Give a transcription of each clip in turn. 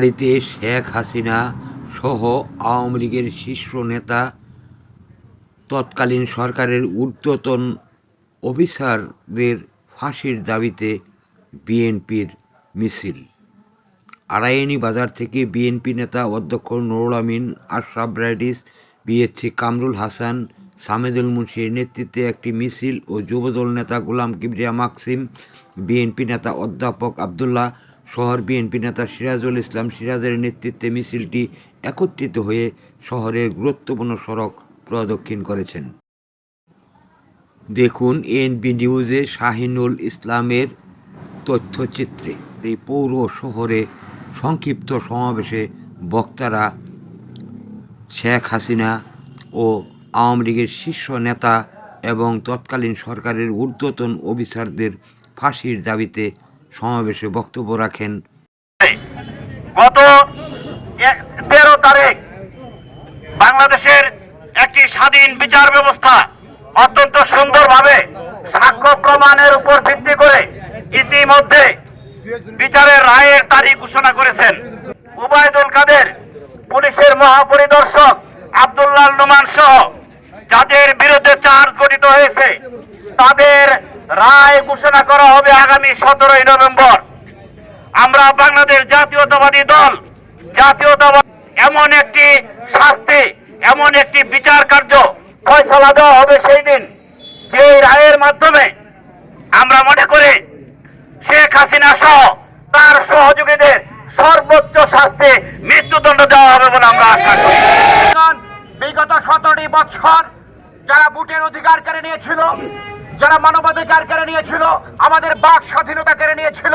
বাড়িতে শেখ হাসিনা সহ আওয়ামী লীগের শীর্ষ নেতা, তৎকালীন সরকারের ঊর্ধ্বতন অফিসারদের ফাঁসির দাবিতে বিএনপির মিছিল। আড়াইনি বাজার থেকে বিএনপি নেতা অধ্যক্ষ নুরুল আমিন, আশরাফ রাইডিস, বিএসসি কামরুল হাসান, সামেদুল মুন্সির নেতৃত্বে একটি মিছিল ও যুবদল নেতা গোলাম কিবরিয়া মাকসিম, বিএনপি নেতা অধ্যাপক আবদুল্লাহ শহর বিএনপি নেতা সিরাজুল ইসলাম সিরাজের নেতৃত্বে মিছিলটি একত্রিত হয়ে শহরের গুরুত্বপূর্ণ সড়ক প্রদক্ষিণ করেছেন। দেখুন এনবি নিউজে শাহিনুল ইসলামের তথ্যচিত্রে। এই পৌর শহরে সংক্ষিপ্ত সমাবেশে বক্তারা শেখ হাসিনা ও আওয়ামী লীগের শীর্ষ নেতা এবং তৎকালীন সরকারের ঊর্ধ্বতন অফিসারদের ফাঁসির দাবিতে সমাবেশে বক্তব্য রাখেন। গত তেরো তারিখ বাংলাদেশের একটি স্বাধীন বিচার ব্যবস্থা অত্যন্ত সুন্দরভাবে সাক্ষ্য প্রমাণের উপর ভিত্তি করে ইতিমধ্যে বিচারের রায়ের তারিখ ঘোষণা করেছেন। উবায়দুল কাদের, পুলিশের মহাপরিদর্শক আব্দুল্লাহ নোমান সহ যাদের বিরুদ্ধে চার্জ গঠিত হয়েছে, তাদের রায় ঘোষণা করা হবে আগামী সতেরোই নভেম্বর। আমরা বাংলাদেশ জাতীয়তাবাদী দল, জাতীয়তাবাদ এমন একটি শাস্তি, এমন একটি বিচার কার্য ফয়সলা দেওয়া হবে সেই দিন যে রায়ের মাধ্যমে আমরা মনে করি শেখ হাসিনা সহ তার সহযোগীদের সর্বোচ্চ শাস্তি মৃত্যুদণ্ড দেওয়া হবে বলে আমরা আশা করি। বিগত সতেরোটি বছর যারা ভোটের অধিকার কেড়ে নিয়েছিল যারা মানবাধিকার কেড়ে নিয়েছিল, আমাদের বাক স্বাধীনতা কেড়ে নিয়েছিল,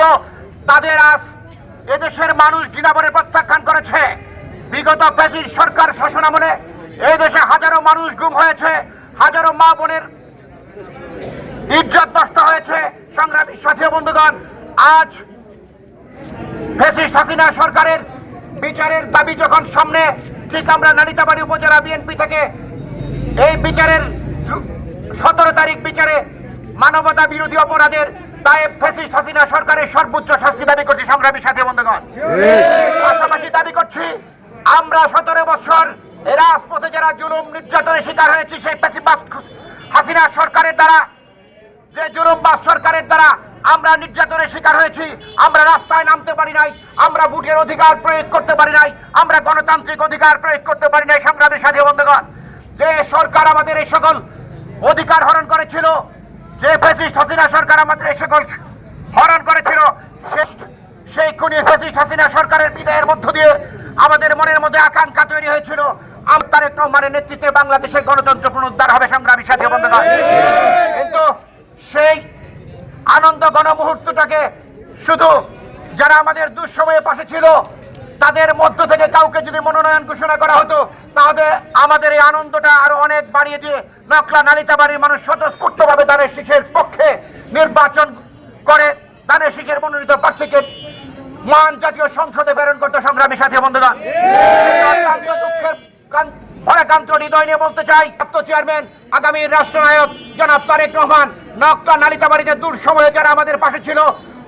তাদের আজ এদেশের মানুষ ঘৃণাবরে প্রত্যাখ্যান করেছে। বিগত প্যাসির সরকার শাসন আমলে এই দেশে হাজারো মানুষ গুম হয়েছে, হাজারো মা বোনের ইজ্জত নষ্ট হয়েছে। সংগ্রামী সাথী বন্ধুগণ, আজ ফেসিস্ট হাসিনা সরকারের বিচারের দাবি যখন সামনে, ঠিক আমরা নালিতাবাড়ি উপজেলা বিএনপি থেকে এই বিচারের সতেরো তারিখ বিচারে মানবতা বিরোধী অপরাধের দায়ে ফেসিস্ট হাসিনা সরকারের সর্বোচ্চ শাস্তি দাবি করছি সংগ্রামী সাথী বন্ধুগণ। পাশাপাশি দাবি করছি, আমরা সতেরো বছর এই রাজপথে যারা জুলুম নির্যাতনের শিকার হয়েছি, সেই ফ্যাসিবাস হাসিনা সরকারের দ্বারা, যে জুলুমবাজ সরকারের দ্বারা আমরা নির্যাতনের শিকার হয়েছি, আমরা রাস্তায় নামতে পারি নাই, আমরা বুটের অধিকার প্রয়োগ করতে পারি নাই, আমরা গণতান্ত্রিক অধিকার প্রয়োগ করতে পারি নাই, সংগ্রামী সাথী বন্ধুগণ। যে সরকার আমাদের এই সকল অধিকার হরণ করেছিল যে ফেসিস্ট হাসিনা সরকার আমাদের এই সকল হরণ করেছিল সেই খুনি ফেসিস্ট হাসিনা সরকারের বিদায়ের মধ্য দিয়ে আমাদের মনের মধ্যে আকাঙ্ক্ষা তৈরি হয়েছিল। আম তারেক রহমানের নেতৃত্বে বাংলাদেশের গণতন্ত্র পুনরুদ্ধার হবে, সংগ্রামী সাথী বন্ধুগণ। কিন্তু সেই আনন্দ গণ মুহূর্তটাকে শুধু যারা আমাদের দুঃসময়ে পাশে ছিল, তাদের মধ্য থেকে কাউকে যদি মনোনয়ন ঘোষণা করা হতো তাহলে আমাদের এই আনন্দটা আরও অনেক বাড়িয়ে দিয়ে নকলা নালিতাবাড়ির মানুষ স্বতঃস্ফূর্তভাবে দানের শীষের পক্ষে নির্বাচন করে। দানের শীষের মনোনীত প্রার্থীকে মান জাতীয় সংসদে প্রেরণ করতে সংগ্রামী সাথী যারা আমাদের পাশে ছিল,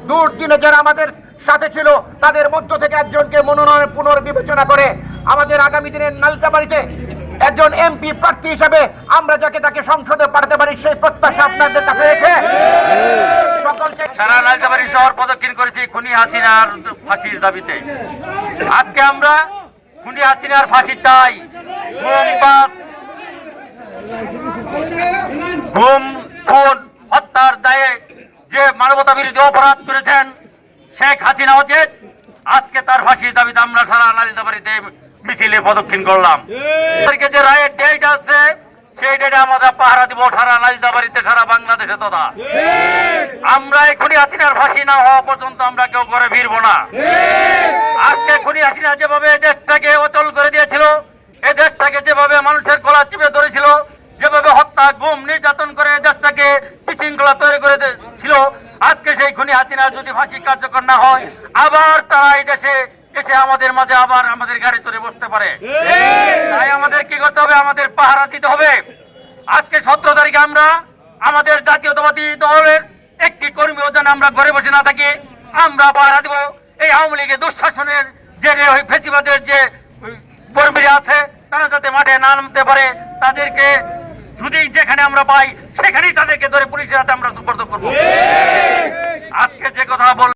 দূর দিনে যারা আমাদের সাথে ছিল, তাদের মধ্য থেকে একজনকে মনোনয়ন পুনর্বিবেচনা করে আগামী দিনের নালিতাবাড়িতে একজন এমপি প্রার্থী হিসাবে আমরা যাকে তাকে সংসদে পাঠাতে পারি সেই প্রত্যাশা আপনাদের কাছে রেখে সারা শহর প্রদক্ষিণ করেছি খুনি হাসিনার ফাঁসির দাবিতে। আজকে আমরা খুনি হাসিনার ফাঁসি চাই। গুম খুন, হত্যার দায়ে যে মানবতা বিরোধী অপরাধ করেছেন শেখ হাসিনা অজেদ আজকে তার ফাঁসির দাবিতে আমরা সারা নালিতাবাড়িতে মিছিলে প্রদক্ষিণ করলাম। যে রায়ের ডেট আছে সেই ডেটে আমরা পাহারা দিব সারা নালিতাবাড়িতে সারা বাংলাদেশে তথা। আমরা এখনই হাসিনার ফাঁসি না হওয়া পর্যন্ত আমরা কেউ করে ভিড়বো না। আজকে খুনি হাসিনা যেভাবে এই দেশটাকে অচল করে দিয়েছিল এই দেশটাকে যেভাবে মানুষের গলা চিপে ধরেছিল যেভাবে হত্যা গুম নির্যাতন করে দেশটাকে বিশৃঙ্খলা তৈরি করে ছিল আজকে সেই খুনি হাসিনার যদি ফাঁসি কার্যকর না হয় আবার তারা এই দেশে এসে আমাদের মাঝে আবার আমাদের গাড়ি চড়ে বসতে পারে। তাই আমাদের কি করতে হবে? আমাদের পাহারা দিতে হবে। আজকে সতেরো তারিখে আমরা আমাদের জাতীয়তাবাদী দলের একটি কর্মীও যেন আমরা ঘরে বসে না থাকি আমরা পাহারা দিব। এই আওয়ামী লীগের দুঃশাসনের যে ফেসিবাদের যে কর্মীরা আছে তারা যাতে মাঠে না নামতে পারে তাদেরকে যদি যেখানে আমরা পাই সেখানেই তাদেরকে ধরে পুলিশের হাতে আমরা সুপর্দ করব। আজকে যে কথা বল